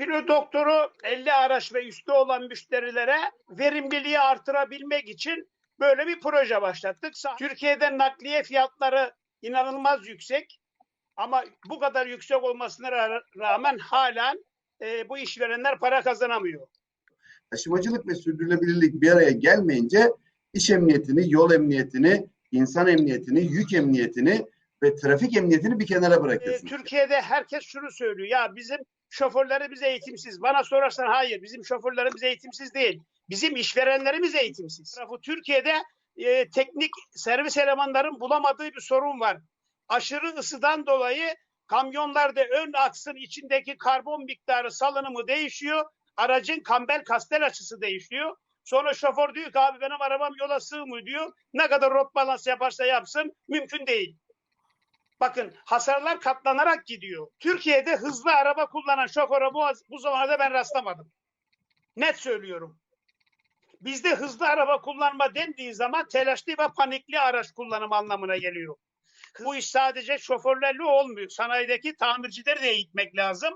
Filo doktoru 50 araç ve üstü olan müşterilere verimliliği artırabilmek için böyle bir proje başlattık. Türkiye'de nakliye fiyatları inanılmaz yüksek ama bu kadar yüksek olmasına ra- rağmen halen e, bu işverenler para kazanamıyor. taşımacılık ve sürdürülebilirlik bir araya gelmeyince iş emniyetini, yol emniyetini, insan emniyetini, yük emniyetini ve trafik emniyetini bir kenara E, bırakıyorsunuz. Türkiye'de herkes şunu söylüyor. Ya bizim şoförlerimiz eğitimsiz. Bana sorarsan hayır. Bizim şoförlerimiz eğitimsiz değil. Bizim işverenlerimiz eğitimsiz. Tarafı Türkiye'de e, teknik servis elemanların bulamadığı bir sorun var. Aşırı ısıdan dolayı kamyonlarda ön aksın içindeki karbon miktarı salınımı değişiyor. Aracın kambel kastel açısı değişiyor. Sonra şoför diyor ki abi benim arabam yola sığmıyor diyor. Ne kadar rot balans yaparsa yapsın mümkün değil. Bakın hasarlar katlanarak gidiyor. Türkiye'de hızlı araba kullanan şoföre bu, bu zamana ben rastlamadım. Net söylüyorum. Bizde hızlı araba kullanma dendiği zaman telaşlı ve panikli araç kullanımı anlamına geliyor. Bu iş sadece şoförlerle olmuyor. Sanayideki tamircileri de eğitmek lazım.